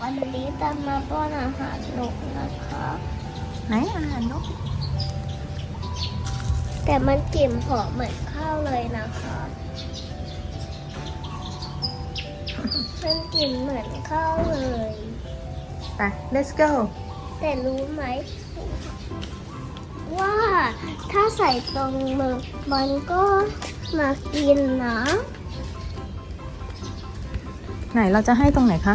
วันนี้จะมาป้อนอาหารนกนะคะ ไหนอาหารนก แต่มันกลิ่นหอมเหมือนข้าวเลยนะคะมันกลิ่นเหมือนข้าวเลยไป let's go แต่รู้ไหม ว่าถ้าใส่ตรงมือมันก็มากินนะ ไหนเราจะให้ตรงไหนคะ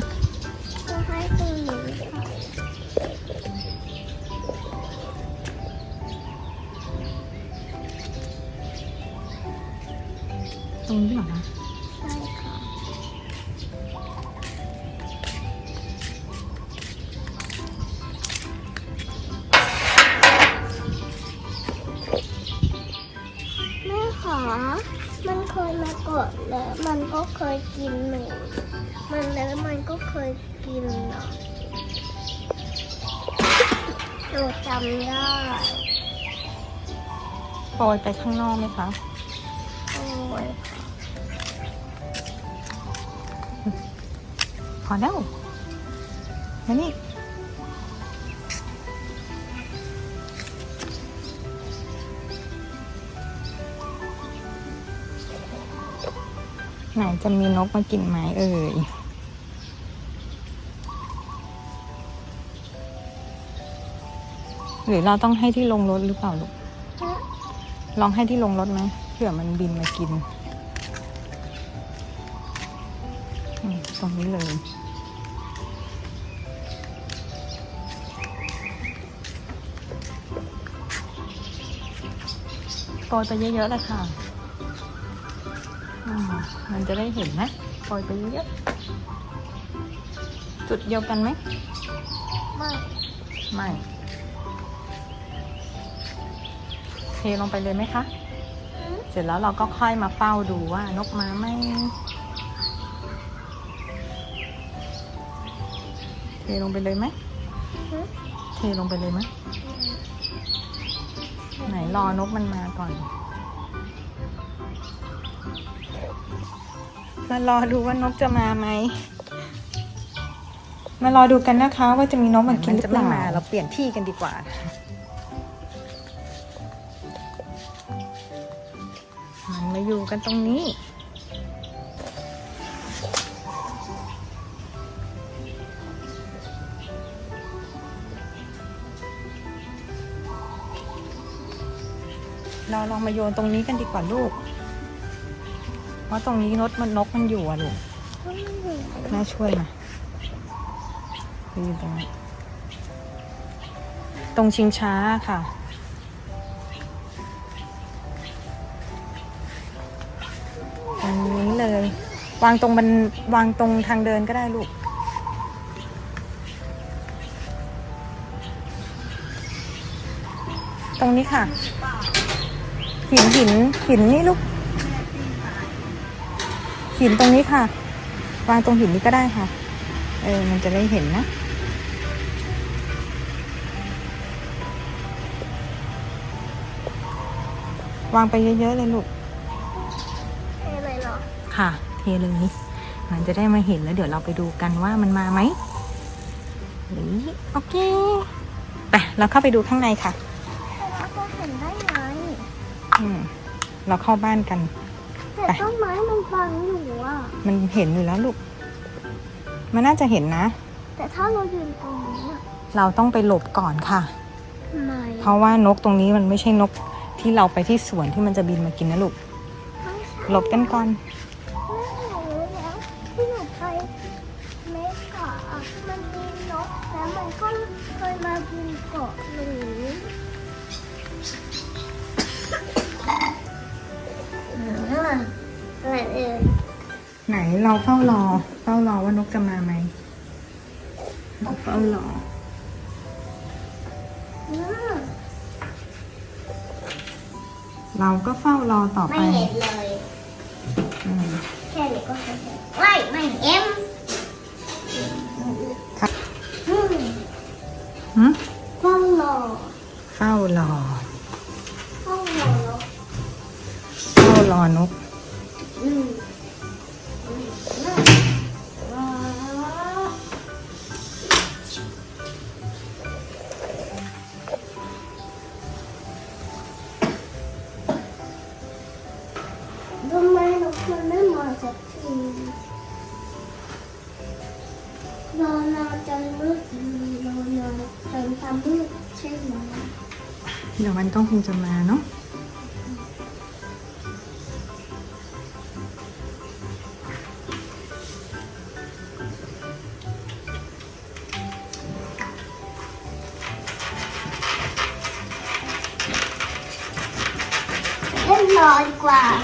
รงนี้เหรอคะใช่ค่ะแม่ขามันเคยมากดแล้วมันก็เคยกินหนูมันแล้วมันก็เคยกินนะหนูจำได้โปรยไปข้างนอกไหมคะ โอ้ยพ อแล้วมานี่ไหนจะมีนกมากินไหมเอ่ยหรือเราต้องให้ที่ลงรถหรือเปล่าลูกลองให้ที่ลงรถไหมเผื่อมันบินมากิน ตรงนี้เลย โปรยไปเยอะๆเลยค่ะมันจะได้เห็นนะโปรยไปเยอะๆจุดเดียวกันไหม ไม่ ไม่ เทลงไปเลยไหมคะ เสร็จแล้วเราก็ค่อยมาเฝ้าดูว่านกมาไหม ลงไปเลยไหมอืมเทลงไปเลยไหม ไหนรอนกมันมาก่อน มารอดูว่านกจะมาไหม มารอดูกันนะคะ ว่าจะมีนกมากินหรือเปล่ามาเราเปลี่ยนที่กันดีกว่า มันมาอยู่กันตรงนี้ เราลองมาโยนตรงนี้กันดีกว่าลูก เพราะตรงนี้นกมันนกมันอยู่อะลูกแม่ช่วยมาไปอยู่ตรงนี้ตรงชิงช้าค่ะ ตรงนี้เลย วางตรงบันวางตรงทางเดินก็ได้ลูกตรงนี้ค่ะ หินหินหินนี่ลูก หินตรงนี้ค่ะ วางตรงหินนี้ก็ได้ค่ะ เออ มันจะได้เห็นนะ วางไปเยอะๆเลยลูกเทเลยเหรอ ค่ะ เทเลย มันจะได้มาเห็นแล้ว เดี๋ยวเราไปดูกันว่ามันมาไหมหรือโอเค ไป เราเข้าไปดูข้างในค่ะแต่เราก็เห็นได้ไงอืม เราเข้าบ้านกัน แต่ต้นไม้มันบังอยู่อะ มันเห็นอยู่แล้วลูก มันน่าจะเห็นนะ แต่ถ้าเรายืนตรงนี้อะเราต้องไปหลบก่อนค่ะ ทำไมเพราะว่านกตรงนี้มันไม่ใช่นกที่เราไปที่สวนที่มันจะบินมากินนะลูกไม่ใช่หลบกันก่อน ไหนเราเฝ้ารอ เฝ้ารอว่านกจะมาไหมเราเฝ้ารออืมเราก็เฝ้ารอต่อไป ไม่เห็นเลยอืมแค่นี้ก็เห็นไม่ไม่เอ็มครับอืมหึเฝ้ารอเฝ้ารอเฝ้ารอเฝ้ารอนก giật thì lo lo trong nước lo lo trong tâm nước trên mà Giờ anh con không chầm là nó? Em nói quá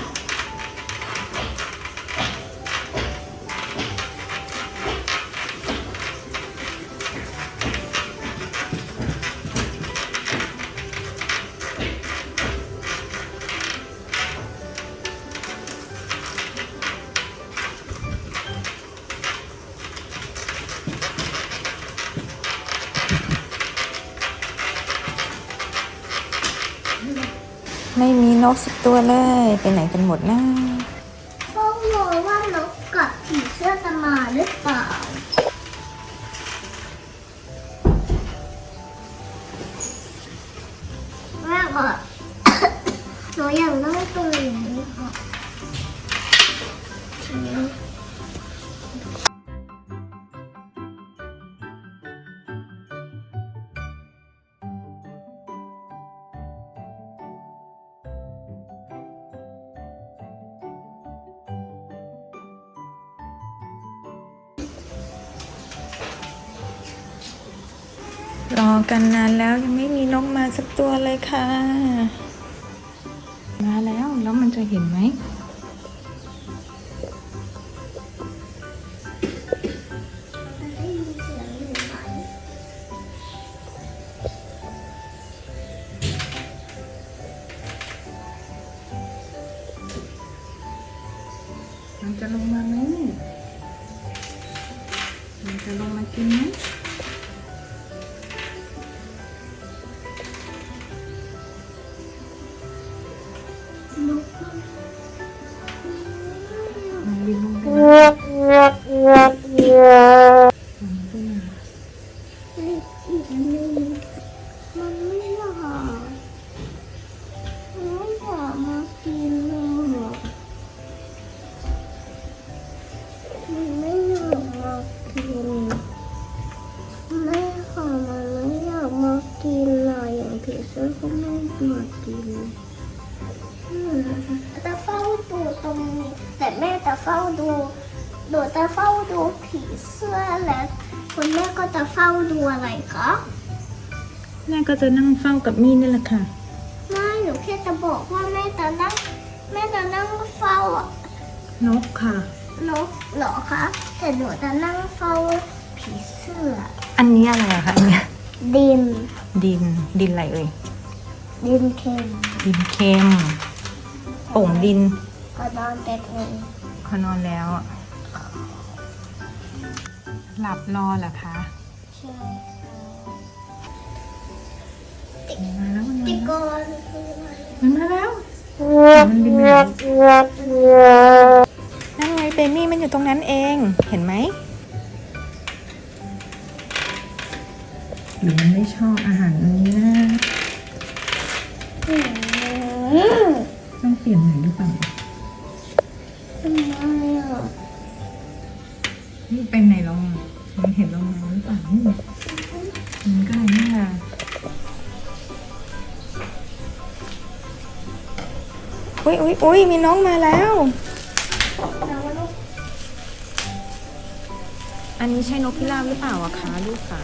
ไม่มีนกสักตัวเลย ไปไหนกันหมดนะเขาบอกว่านกกับผีเสื้อจะมาหรือเปล่าแม่ก็หนูอยากได้ตัวนี้ค่ะ รอกันนานแล้วยังไม่มีนกมาสักตัวเลยค่ะ มาแล้วแล้วมันจะเห็นไหมมันจะลงมาไหมมันจะลงมากินไหม กมากินเลยอย่างผีเสื้อก็ไม่มากินอืมจะเฝ้าดูตรงนี้แต่แม่จะเฝ้าดูหนูจะเฝ้าดูผีเสื้อและคุณแม่ก็จะเฝ้าดูอะไรคะแม่ก็จะนั่งเฝ้ากับมี่นี่แหละค่ะไม่หนูแค่จะบอกว่าแม่จะนั่งแม่จะนั่งเฝ้านกค่ะนกเหรอคะแต่หนูจะนั่งเฝ้าผีเสื้อ อันนี้อะไรอะคะอันเนี้ยดิน ดินดินอะไรเอ่ยดินเค็มดินเค็มโป่งดินกระดอนแต่เองเขานอนแล้วอะหลับรอเหรอคะใช่มาแล้วมันมาติแล้วกอนคืออะไรมันมาแล้วมันบินไปไหนนั่นไงเบมี่มันอยู่ตรงนั้นเองเห็นไหม หรือมันไม่ชอบอาหารอันนี้นะอืมต้องเปลี่ยนไหนหรือเปล่าทำไมอะนี่เป็นไหนลองมันเห็นลองมาหรือเปล่านี่มันก็เลยนี่แหละอุ้ยอุ้ยอุ้ยมีน้องมาแล้วแล้วลูกอันนี้ใช่นกพิราบหรือเปล่าอะคะลูกขา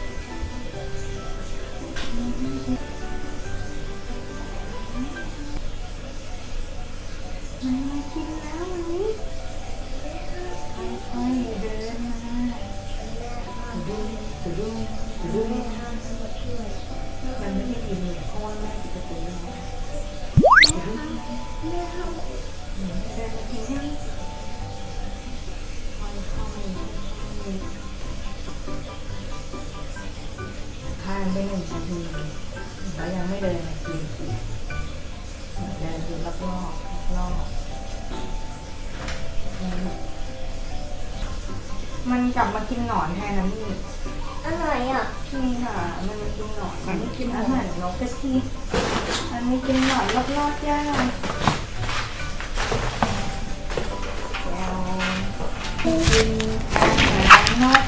แม่จะกินแล้วแม่ห้านได้หนึ่งนาทีแล้วยังไม่เดินมากินเดินดูรอบๆรอบมันกลับมากินหนอนแทนนะมี่ อร่อยอะนี่ค่ะมันมากินหนอนมันไม่กินอาหารนกกระทีมันไม่กินหนอนรอบๆย่าแล้วกินอาหารนก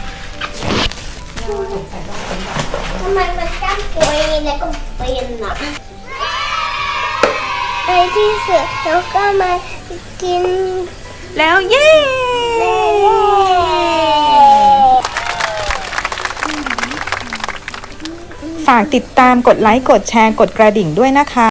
เราสงสัยต้องเป็นแบบทำไมมันจ้ำตัวเองแล้วก็เป็นอะในที่สุดเราก็มากิน แล้วเย้ ฝากติดตามกดไลค์กดแชร์กดกระดิ่งด้วยนะคะ